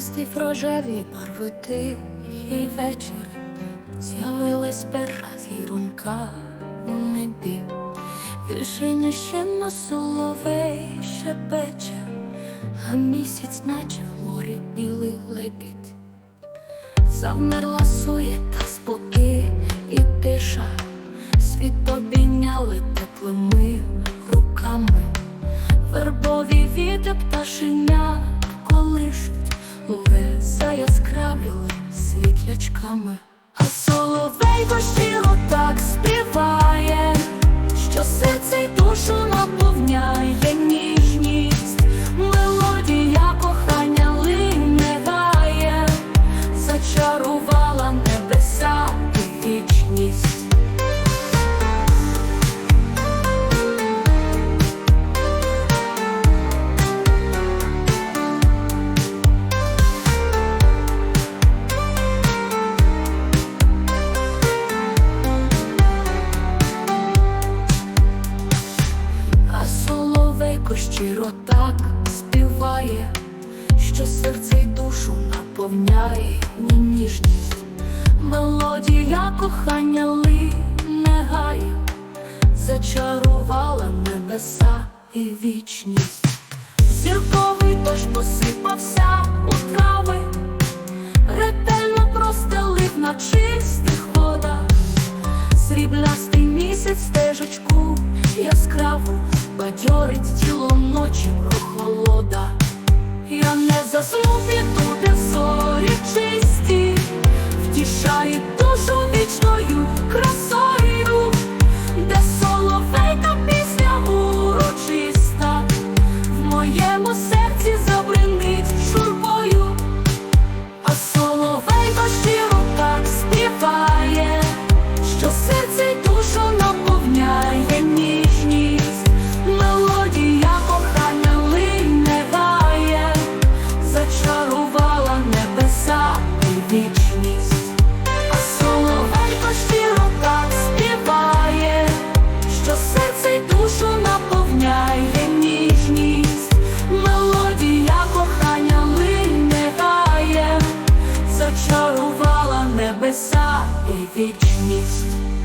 Зустрів рожеві барвити і вечір З'явилась перша зірунка у небі. Вишини ще на соловей шепече А місяць наче в морі білий лебідь Завмерла суєта, спокій і тиша. Світ обійняли теплими руками. Вербові віти пташеня Луги заяскравіли світлячками. А соловейко щиро так співає Що серце й душу щиро так співає, що серце й душу наповняє ні ніжність, мелодія кохання лине гає, зачарувала небеса і вічність. Зірковий дощ посипався у трави, ретельно простелив на чистих водах. Сріблястий місяць стежечку яскраву бадьорить тіло Bébé, tu m'excuses.